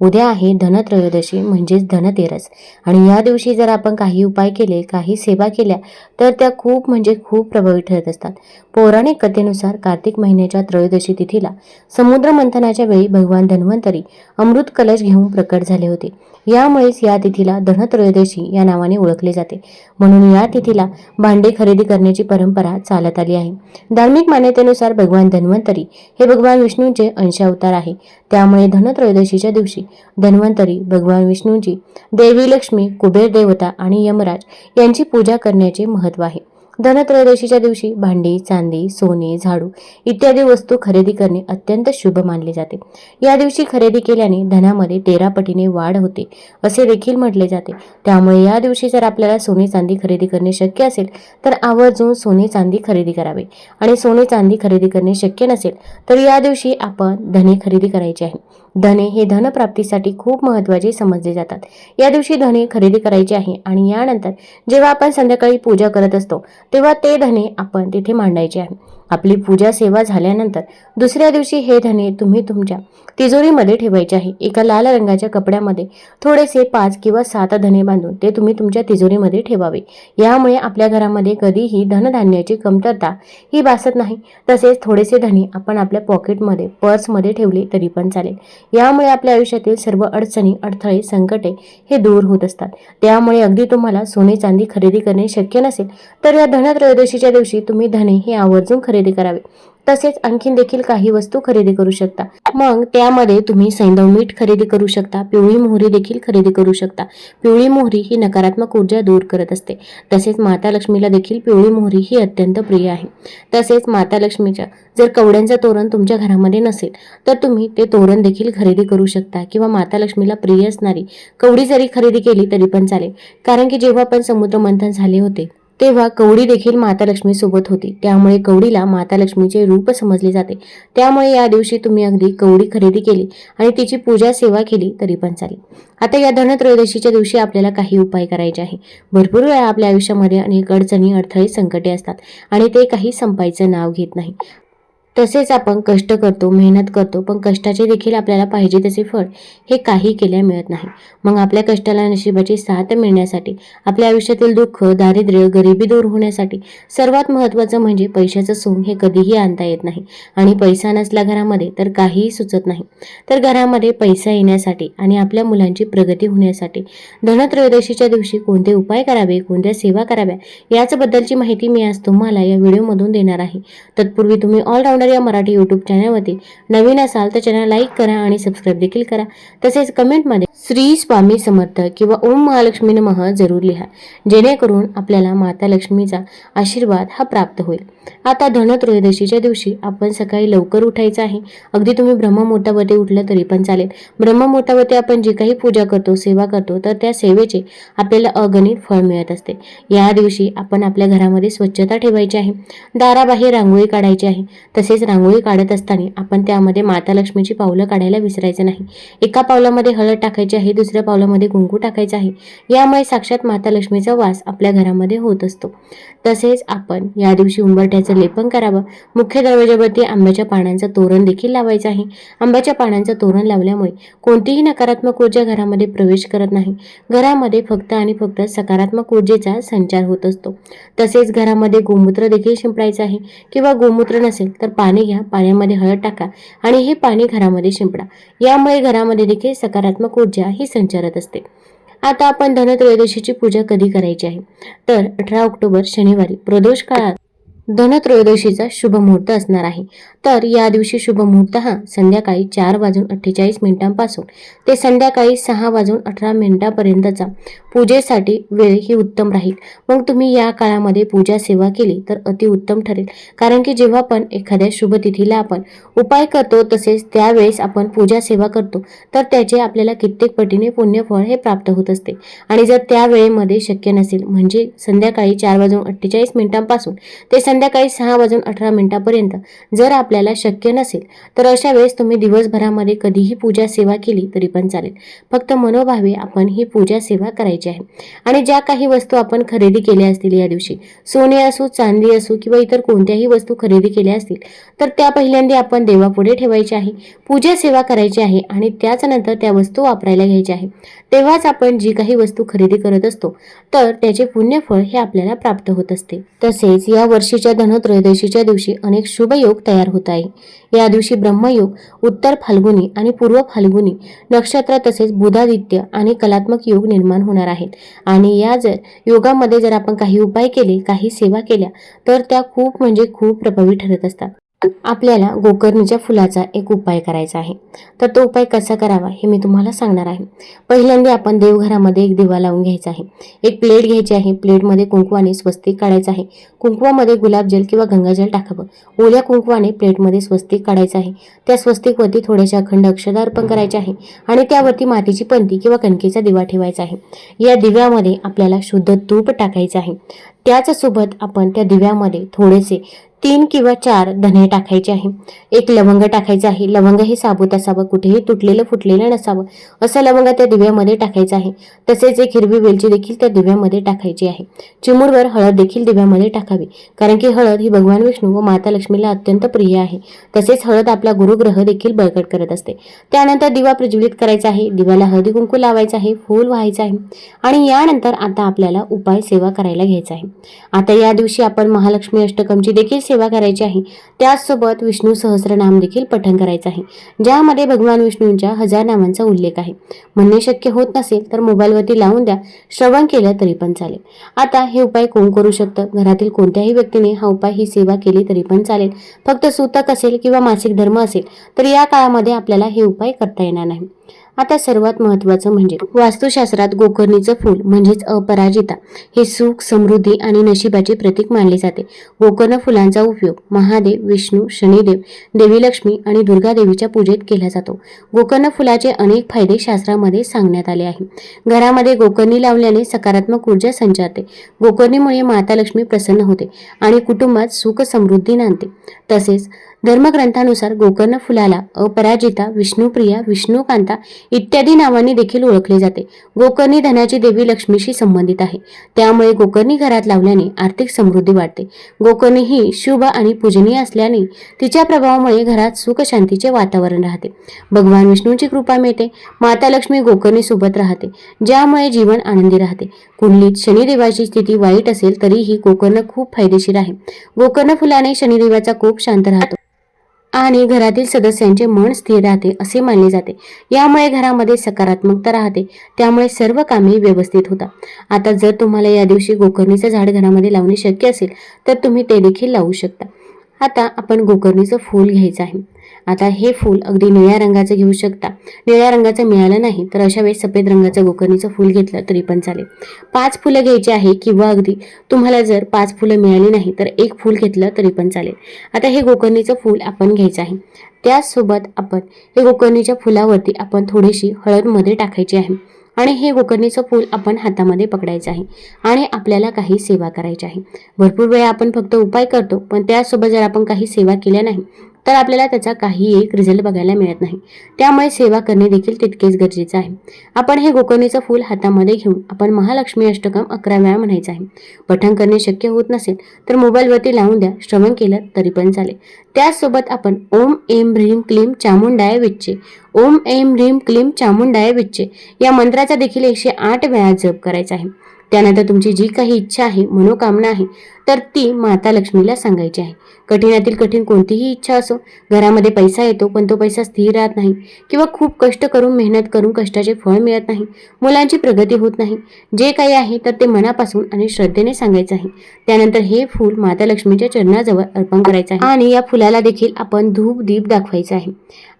उद्या आहे धनत्रयोदशी म्हणजेच धनतेरस. आणि या दिवशी जर आपण काही उपाय केले काही सेवा केल्या तर त्या खूप म्हणजे खूप प्रभावी ठरत असतात. पौराणिक कथेनुसार कार्तिक महिन्याच्या त्रयोदशी तिथीला समुद्र मंथनाच्या वेळी भगवान धन्वंतरी अमृत कलश घेऊन प्रकट झाले होते. यामुळेच या तिथीला धनत्रयोदशी या नावाने ओळखले जाते. म्हणून या तिथीला भांडे खरेदी करण्याची परंपरा चालत आली आहे. धार्मिक मान्यतेनुसार भगवान धन्वंतरी हे भगवान विष्णूंचे अंशावतार आहे. त्यामुळे धनत्रयोदशीच्या दिवशी धन्वंतरी भगवान विष्णूंची देवी लक्ष्मी कुबेर देवता आणि यमराज यांची पूजा करण्याचे महत्त्व आहे. धनत्रयोदशीच्या दिवशी भांडी चांदी सोने झाडू इत्यादी वस्तू खरेदी करणे अत्यंत शुभ मानले जाते. या दिवशी खरेदी केल्याने धनामध्ये तेरा पटीने वाढ होते असे देखील म्हटले जाते. त्यामुळे या दिवशी जर आपल्याला सोने चांदी खरेदी करणे शक्य असेल तर आवर्जून सोने चांदी खरेदी करावे. आणि सोने चांदी खरेदी करणे शक्य नसेल तर या दिवशी आपण धने खरेदी करायचे आहे. धने हे धनप्राप्तीसाठी खूप महत्त्वाचे समजले जातात. या दिवशी धने खरेदी करायचे आहे आणि यानंतर जेव्हा आपण संध्याकाळी पूजा करत असतो तेव्हा ते धने आपण तिथे मांडायचे आहे. आपली पूजा सेवा झाल्यानंतर दुसऱ्या दिवशी हे धने तुम्ही तुमच्या तिजोरीमध्ये ठेवायचे आहे. एका लाल रंगाच्या कपड्यामध्ये थोडेसे पाच किंवा सात धने बांधून ते तुम्ही तुमच्या तिजोरीमध्ये ठेवावे. यामुळे आपल्या घरामध्ये कधीही धनधान्याची कमतरता ही भासत नाही. तसेच थोडेसे धने आपण आपल्या पॉकेटमध्ये पर्समध्ये ठेवले तरी पण चालेल. यामुळे आपल्या आयुष्यातील सर्व अडचणी अडथळे संकटे हे दूर होत असतात. त्यामुळे अगदी तुम्हाला सोने चांदी खरेदी करणे शक्य नसेल तर या धनत्रयोदशीच्या दिवशी तुम्ही धने हे आवर्जून खरेदी करावे. तसेच आणखीन देखील काही वस्तू खरेदी करू शकता. मग त्यामध्ये तुम्ही सैंधव मीठ खरेदी करू शकता. पिवळी मोहरी देखील खरेदी करू शकता. पिवळी मोहरी ही नकारात्मक ऊर्जा दूर करत असते. तसेच माता लक्ष्मीला देखील पिवळी मोहरी ही अत्यंत प्रिय आहे. तसेच माता लक्ष्मीच्या जर कवड्यांचं तोरण तुमच्या घरामध्ये नसेल तर तुम्ही ते तोरण देखील खरेदी करू शकता किंवा माता लक्ष्मीला प्रिय असणारी कवडी जरी खरेदी केली तरी पण चालेल. कारण की जेव्हा पण समुद्र मंथन झाले होते तेव्हा कवडी देखील माता लक्ष्मी सोबत होती. त्यामुळे कवडीला माता लक्ष्मीचे रूप समजले जाते. त्यामुळे या दिवशी तुम्ही अगदी कवडी खरेदी केली आणि तिची पूजा सेवा केली तरी पण चालेल. आता या धनत्रयोदशीच्या दिवशी आपल्याला काही उपाय करायचे आहे. भरपूर वेळा आपल्या आयुष्यामध्ये अनेक अडचणी अडथळे संकटे असतात आणि ते काही संपायचं नाव घेत नाही. तसेच आपण कष्ट करतो मेहनत करतो पण कष्टाचे देखील आपल्याला पाहिजे तसे फळ हे काही केल्या मिळत नाही. मग आपल्या कष्टाला नशिबाची साथ मिळण्यासाठी आपल्या आयुष्यातील दुःख दारिद्र्य गरिबी दूर होण्यासाठी सर्वात महत्त्वाचं म्हणजे पैशाचं सोंग हे कधीही आणता येत नाही. आणि पैसा नसला घरामध्ये तर काहीही सुचत नाही. तर घरामध्ये पैसा येण्यासाठी आणि आपल्या मुलांची प्रगती होण्यासाठी धनत्रयोदशीच्या दिवशी कोणते उपाय करावे कोणत्या सेवा कराव्या याचबद्दलची माहिती मी आज तुम्हाला या व्हिडिओमधून देणार आहे. तत्पूर्वी तुम्ही ऑलराऊंडर या मराठी यूट्यूब चॅनलवरती नवीन असाल तर चॅनल लाईक करा आणि सबस्क्राईब देखील करा. तसेच कमेंटमध्ये श्री स्वामी समर्थ किंवा ओम महालक्ष्मी नमः जरूर लिहा. जेणेकरून आपल्याला माता लक्ष्मीचा आशीर्वाद हा प्राप्त होईल. आता धनत्रयोदशीच्या दिवशी आपण सकाळी लवकर उठायचं आहे. अगदी तुम्ही ब्रह्ममुहूर्तावरती उठलं तरी पण चालेल. ब्रह्ममुहूर्तावरती आपण जी काही पूजा करतो सेवा करतो तर त्या सेवेचे आपल्याला अगणित फळ मिळत असते. या दिवशी आपण आपल्या घरामध्ये स्वच्छता ठेवायची आहे. दाराबाहेर रांगोळी काढायची आहे. तसेच रांगोळी काढत असताना आपण त्यामध्ये माता लक्ष्मीची पावलं काढायला विसरायचं नाही. एका पावलामध्ये हळद टाकायची आहे दुसऱ्या पावलामध्ये कुंकू टाकायचं आहे. यामुळे साक्षात माता लक्ष्मीचा वास आपल्या घरामध्ये होत असतो. तसेच आपण या दिवशी उंबरठ्याचं लेपन करावं. मुख्य दरवाजावरती आंब्याच्या पानांचं तोरण देखील लावायचं आहे. आंब्याच्या पानांचं तोरण लावल्यामुळे कोणतीही नकारात्मक ऊर्जा घरामध्ये प्रवेश करत नाही. घरामध्ये फक्त आणि फक्त सकारात्मक ऊर्जेचा संचार होत असतो. तसेच घरामध्ये गोमूत्र देखील शिंपडायचं आहे. किंवा गोमूत्र नसेल तर पाणी घ्या पाण्यामध्ये हळद टाका आणि हे पाणी घरामध्ये शिंपडा. यामुळे घरामध्ये देखील सकारात्मक ऊर्जा ही संचारत असते. आता आपण धनत्रयोदशीची पूजा कधी करायची आहे? तर अठरा ऑक्टोबर शनिवारी. प्रदोष काळात धनत्रयोदशीचा शुभ मुहूर्त असणार आहे. तर या दिवशी शुभ मुहूर्त हा संध्याकाळी चार वाजून अठ्ठेचाळीस मिनिटांपासून ते संध्याकाळी सहा वाजून अठरा मिनिटांपर्यंतचा पूजेसाठी वेळ ही उत्तम राहील. मग तुम्ही या काळामध्ये पूजा सेवा केली तर अतिउत्तम ठरेल. कारण की जेव्हा पण एखाद्या शुभ तिथीला आपण उपाय करतो तसेच त्यावेळेस आपण पूजा सेवा करतो तर त्याचे आपल्याला कित्येक पटीने पुण्यफळ हे प्राप्त होत असते. आणि जर त्या वेळेमध्ये शक्य नसेल म्हणजे संध्याकाळी चार वाजून अठ्ठेचाळीस मिनिटांपासून ते संध्या संध्याकाळी सहा वाजून अठरा मिनिटापर्यंत जर आपल्याला शक्य नसेल तर अशा वेळेस तुम्ही दिवसभरामध्ये कधीही पूजा सेवा केली तरी पण चालेल. फक्त मनोभावे आपण ही पूजा सेवा करायची आहे. आणि ज्या काही वस्तू आपण खरेदी केल्या असतील या दिवशी सोने असो चांदी असो किंवा इतर कोणत्याही वस्तू खरेदी केल्या असतील तर त्या पहिल्यांदा आपण देवापुढे ठेवायची आहे. पूजा सेवा करायची आहे आणि त्याच नंतर त्या वस्तू वापरायला घ्यायच्या आहे. तेव्हाच आपण जी काही वस्तू खरेदी करत असतो तर त्याचे पुण्यफळ हे आपल्याला प्राप्त होत असते. तसेच या वर्षी वर्षीच्या धनत्रयोदशीच्या दिवशी अनेक शुभयोग तयार होत आहे. या दिवशी ब्रह्मयोग उत्तर फाल्गुनी आणि पूर्व फाल्गुनी नक्षत्र तसेच बुधादित्य आणि कलात्मक योग निर्माण होणार आहेत. आणि या जर योगामध्ये जर आपण काही उपाय केले काही सेवा केल्या तर त्या खूप म्हणजे खूप प्रभावी ठरत असतात. आपल्याला गोकर्णीच्या फुलाचा एक उपाय करायचा आहे. तर तो उपाय कसा करावा हे मी तुम्हाला सांगणार आहे. पहिल्यांदा आपण देवघरामध्ये एक दिवा लावून घ्यायचा आहे. एक प्लेट घ्यायची आहे. प्लेटमध्ये कुंकवाने स्वस्तिक काढायचं आहे. कुंकवामध्ये गुलाबजल किंवा गंगाजल टाकावं. ओल्या कुंकवाने प्लेटमध्ये स्वस्तिक काढायचं आहे. त्या स्वस्तिकवरती थोड्याशा अखंड अक्षदा अर्पण करायचे आहे आणि त्यावरती मातीची पंती किंवा कणकेचा दिवा ठेवायचा आहे. या दिव्यामध्ये आपल्याला शुद्ध तूप टाकायचं आहे. त्याचसोबत आपण त्या दिव्यामध्ये थोडेसे तीन किंवा चार धने टाकायचे आहे. एक लवंग टाकायचं आहे. लवंग हे साबूत असावं. कुठेही तुटलेलं फुटलेलं नसावं. असं लवंग त्या दिव्यामध्ये टाकायचं आहे. तसेच एक हिरवी वेलची देखील त्या दिव्यामध्ये टाकायची आहे. चिमूरवर हळद देखील दिव्यामध्ये टाकावी. कारण की हळद ही भगवान विष्णू व माता लक्ष्मीला अत्यंत प्रिय आहे. तसेच हळद आपला गुरुग्रह देखील बळकट करत असते. त्यानंतर दिवा प्रज्वलित करायचा आहे. दिव्याला हळदी कुंकू लावायचं आहे. फूल व्हायचं आहे. आणि यानंतर आता आपल्याला उपाय सेवा करायला घ्यायचा आहे. आता या दिवशी आपण महालक्ष्मी अष्टकमची देखील सेवा करायची आहे. त्याचसोबत विष्णू सहस्रनाम देखील पठण करायचं आहे. ज्यामध्ये भगवान विष्णूंच्या हजार नामांचा उल्लेख आहे. म्हणणे शक्य होत नसेल तर मोबाईलवरती लावून द्या. श्रवण केलं तरी पण चालेल. आता हे उपाय कोण करू शकतं? घरातील कोणत्याही व्यक्तीने हा उपाय ही सेवा केली तरी पण चालेल. फक्त सूतक असेल किंवा मासिक धर्म असेल तर या काळामध्ये आपल्याला हे उपाय करता येणार नाही. आता सर्वात महत्वाचं म्हणजे वास्तुशास्त्रात गोकर्णीचं फूल म्हणजेच अपराजिता हे सुख समृद्धी आणि नशिबाचे प्रतीक मानले जाते. गोकर्ण फुलांचा उपयोग महादेव विष्णू शनिदेव देवी लक्ष्मी आणि दुर्गा देवीच्या पूजेत केला जातो. गोकर्ण फुलाचे अनेक फायदे शास्त्रामध्ये सांगण्यात आले आहे. घरामध्ये गोकर्णी लावल्याने सकारात्मक ऊर्जा संचारते गोकर्णीमुळे माता लक्ष्मी प्रसन्न होते आणि कुटुंबात सुख समृद्धी नांदते. तसेच धर्मग्रंथानुसार गोकर्ण फुलाला अपराजिता विष्णुप्रिया विष्णुकांता इत्यादी नावांनी देखील ओळखले जाते. गोकर्णी धनाची देवी लक्ष्मीशी संबंधित आहे. त्यामुळे गोकर्णी घरात लावल्याने आर्थिक समृद्धी वाढते. गोकर्णी ही शुभ आणि पूजनीय असल्याने तिच्या प्रभावामुळे घरात सुख शांतीचे वातावरण राहते. भगवान विष्णूंची कृपा मिळते. माता लक्ष्मी गोकर्णी सोबत राहते. ज्यामुळे जीवन आनंदी राहते. कुंडलीत शनिदेवाची स्थिती वाईट असेल तरीही गोकर्ण खूप फायदेशीर आहे. गोकर्ण फुलाने शनिदेवाचा कोप शांत राहतो. आणि घरातील सदस्यांचे मन स्थिर राहते असे मानले जाते. यामुळे घरामध्ये सकारात्मकता राहते. त्यामुळे सर्व कामे व्यवस्थित होतात. आता जर तुम्हाला या दिवशी गोकर्णीचं झाड घरामध्ये लावणे शक्य असेल तर तुम्ही ते देखील लावू शकता. आता आपण गोकर्णीचं फूल घ्यायचं आहे. आता हे फूल अगदी निळ्या रंगाचं घेऊ शकता. निळ्या रंगाचं मिळालं नाही तर अशा वेळेस सफेद रंगाचं गोकर्णीचं फूल घेतलं तरी पण चालेल. पाच फुलं घ्यायची आहे किंवा अगदी तुम्हाला जर पाच फुलं मिळाली नाही तर एक फूल घेतलं तरी पण चालेल. आता हे गोकर्णीचं फूल आपण घ्यायचं आहे. त्याचसोबत आपण हे गोकर्णीच्या फुलावरती आपण थोडीशी हळदमध्ये टाकायची आहे आणि हे गोकर्णीचं फूल आपण हातामध्ये पकडायचं आहे आणि आपल्याला काही सेवा करायची आहे. भरपूर वेळा आपण फक्त उपाय करतो पण त्यासोबत जर आपण काही सेवा केल्या नाही तर आपल्याला त्याचा काही एक रिझल्ट बघायला मिळत नाही. त्यामुळे सेवा करणे देखील तितकेच गरजेचं आहे. आपण हे गोकर्णीचं फूल हातामध्ये घेऊन आपण महालक्ष्मी अष्टकम अकरा वेळा म्हणायचं आहे. पठण करणे शक्य होत नसेल तर मोबाईलवरती लावून द्या. श्रवण केलं तरी पण चालेल. त्याचसोबत आपण ओम एम ह्रीम क्लीम चामुंडाय विच्चे. ओम एम ह्रीम क्लीम चामुंडाय विच्चे. या मंत्राचा देखील एकशे आठ वेळा जप करायचा आहे. त्यानंतर तुमची जी काही इच्छा आहे मनोकामना आहे तर ती माता लक्ष्मीला सांगायची आहे. कठीणातील कठीण कोणतीही इच्छा असो घरामध्ये पैसा येतो पण तो पैसा स्थिर राहत नाही किंवा खूप कष्ट करून मेहनत करून कष्टाचे फळ मिळत नाही मुलांची प्रगती होत नाही. जे काही आहे तर ते मनापासून आणि श्रद्धेने सांगायचं आहे. त्यानंतर हे फूल माता लक्ष्मीच्या चरणाजवळ अर्पण करायचं आहे. आणि या फुलाला देखील आपण धूप दीप दाखवायचा आहे.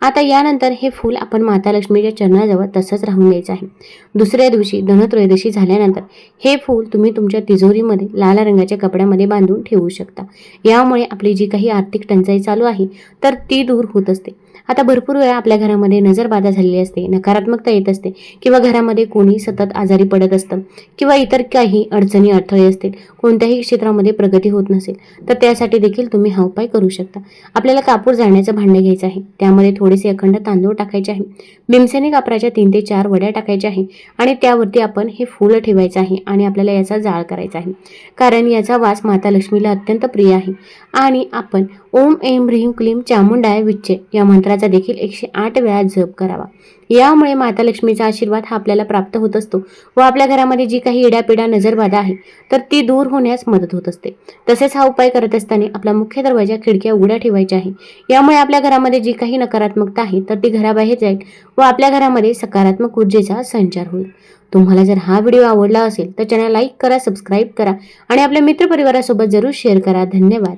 आता यानंतर हे फूल आपण माता लक्ष्मीच्या चरणाजवळ तसंच राहून द्यायचं आहे. दुसऱ्या दिवशी धनत्रयोदशी झाल्यानंतर हे फूल तुम्ही तुमच्या तिजोरीमध्ये लाल रंगाच्या घरामध्ये बांधून ठेवू शकता. यामुळे आपली जी काही आर्थिक टंचाई चालू आहे तर ती दूर होत असते. आता भरपूर वेळा आपल्या घरामध्ये नजरबाधा झालेली असते नकारात्मकता येत असते किंवा घरामध्ये कोणी सतत आजारी पडत असतं किंवा इतर काही अडचणी अडथळे असतील कोणत्याही क्षेत्रामध्ये प्रगती होत नसेल तर त्यासाठी देखील तुम्ही हा उपाय करू शकता. आपल्याला कापूर जाळण्याचं भांडं घ्यायचं आहे. त्यामध्ये थोडेसे अखंड तांदूळ टाकायचे आहे. भीमसेनी कापराच्या तीन ते चार वड्या टाकायच्या आहे आणि त्यावरती आपण हे फुलं ठेवायचं आहे आणि आपल्याला याचा जाळ करायचा आहे. कारण याचा वास वास माता लक्ष्मीला अत्यंत प्रिय आहे. आणि आपण ओम एम ह्रीम क्लीम चामुंडाय विच्चे या मंत्राचा देखील एकशे आठ वेळा जप करावा. यामुळे माता लक्ष्मीचा आशीर्वाद हा आपल्याला प्राप्त होत असतो व आपल्या घरामध्ये जी काही इडापिडा नजरबाधा आहे तर ती दूर होण्यास मदत होत असते. तसेच हा उपाय करत असताना आपला मुख्य दरवाजा खिडक्या उघड्या ठेवायच्या आहे. यामुळे आपल्या घरामध्ये जी काही नकारात्मकता आहे तर ती घराबाहेर जाईल व आपल्या घरामध्ये सकारात्मक ऊर्जेचा संचार होईल. तुम्हाला जर हा व्हिडिओ आवडला असेल तर चॅनल लाईक करा सबस्क्राईब करा आणि आपल्या मित्रपरिवारासोबत जरूर शेअर करा. धन्यवाद.